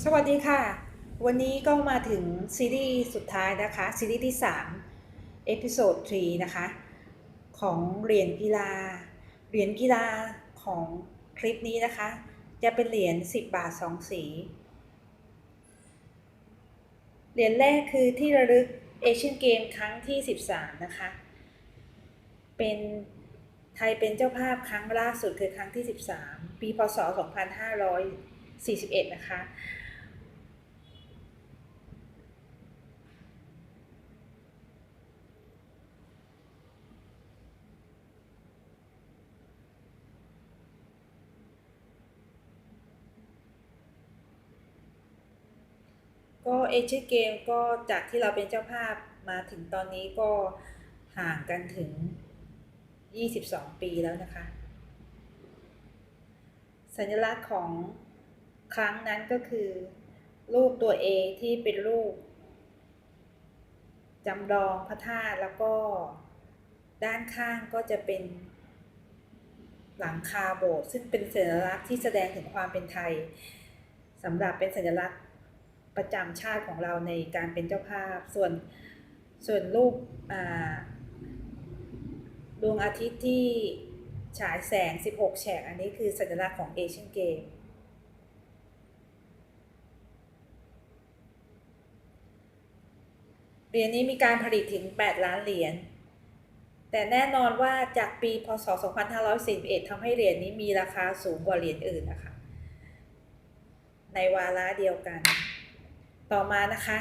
สวัสดีค่ะ วันนี้ก็มาถึงซีรีส์สุดท้ายนะคะ ซีรีส์ที่3เอพิโซด3นะคะ ของเหรียญกีฬา เหรียญกีฬาของคลิปนี้นะคะ จะเป็นเหรียญ10 บาท 2 สี เหรียญแรกคือที่ระลึกเอเชียนเกมครั้งที่ 13 นะคะ เป็นไทยเป็นเจ้าภาพครั้งล่าสุดคือครั้งที่ 13 ปีพศ 2541 นะคะ ก็เอเชียเกมก็จากที่เราเป็นเจ้าภาพมาถึงตอนนี้ก็ห่างกันถึง 22 ปีแล้วนะคะ สัญลักษณ์ของครั้งนั้นก็คือ รูปตัว A ที่เป็นรูปจำลองพระธาตุแล้วก็ด้านข้างก็จะเป็นหลังคาโบสถ์ซึ่งเป็นสัญลักษณ์ที่แสดงถึงความเป็นไทยสำหรับเป็นสัญลักษณ์ ประจำชาติของเราในการเป็นเจ้าภาพ ส่วนส่วนรูปดวงอาทิตย์ที่ฉายแสง 16 แฉก อันนี้คือสัญลักษณ์ของเอเชียนเกมเหรียญนี้มีการผลิตถึง 8 ล้านเหรียญ แต่แน่นอนว่าจากปีพศ 2541ทำให้เหรียญนี้มีราคาสูงกว่าเหรียญอื่นนะคะ ในวาระเดียวกัน ต่อมานะคะ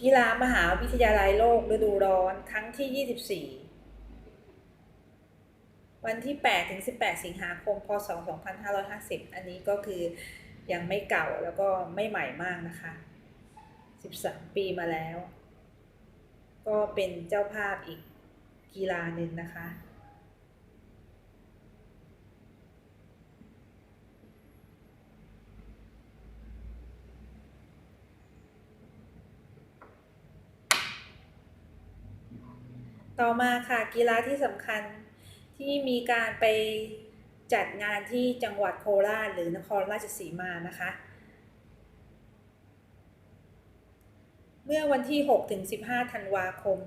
กีฬามหาวิทยาลัยโลกฤดูร้อนครั้งที่ 24 วันที่ 8 ถึง 18 สิงหาคม พศ 2550 อันนี้ก็คือยังไม่เก่าแล้วก็ไม่ใหม่มากนะคะ 13 ปีมาแล้ว ก็เป็นเจ้าภาพอีกกีฬาหนึ่งนะคะ ต่อมาค่ะกีฬาที่สำคัญที่มีการไปจัดงานที่จังหวัดโคราชหรือนครราชสีมานะคะ เมื่อวันที่ 6 ถึง 15 ธันวาคม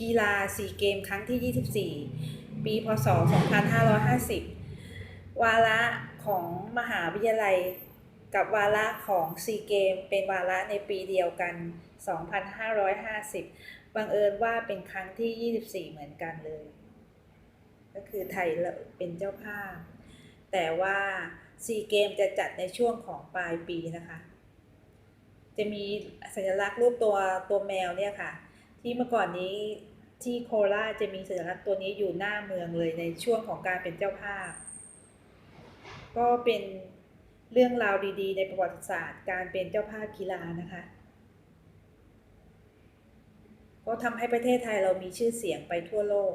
กีฬาซีเกมครั้งที่ 24 ปีพศ 2550 วาระของมหาวิทยาลัย กับวาระของซีเกมเป็นวาระในปีเดียวกัน 2550 บังเอิญว่าเป็นครั้งที่ 24 เหมือนกันเลย ก็คือไทยเป็นเจ้าภาพ แต่ว่าซีเกมจะจัดในช่วงของปลายปีนะคะ จะมีสัญลักษณ์รูปตัวตัวแมวเนี่ยค่ะ ที่เมื่อก่อนนี้ที่โคราชจะมีสัญลักษณ์ตัวนี้อยู่หน้าเมืองเลยในช่วงของการเป็นเจ้าภาพ ก็เป็นเรื่องราวดีๆ ในประวัติศาสตร์ การเป็นเจ้าภาพกีฬานะคะ ก็ทำให้ประเทศไทยเรามีชื่อเสียงไปทั่วโลก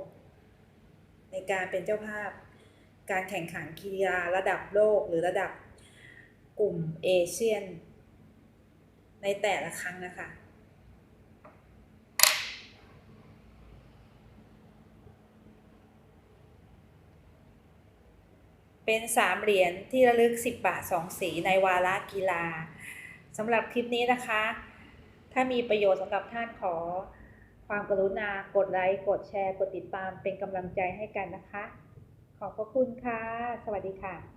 ในการเป็นเจ้าภาพ การแข่งขันกีฬาระดับโลกหรือระดับกลุ่มเอเชียน ในแต่ละครั้งนะคะ เป็นสามเหรียญที่ระลึก 10 บาท 2 สีในวาระกีฬาสำหรับคลิปนี้นะคะ ถ้ามีประโยชน์สำหรับท่านขอ ความกรุณากดไลค์ กดแชร์ กดติดตามเป็นกำลังใจให้กันนะคะ ขอบพระคุณค่ะ สวัสดีค่ะ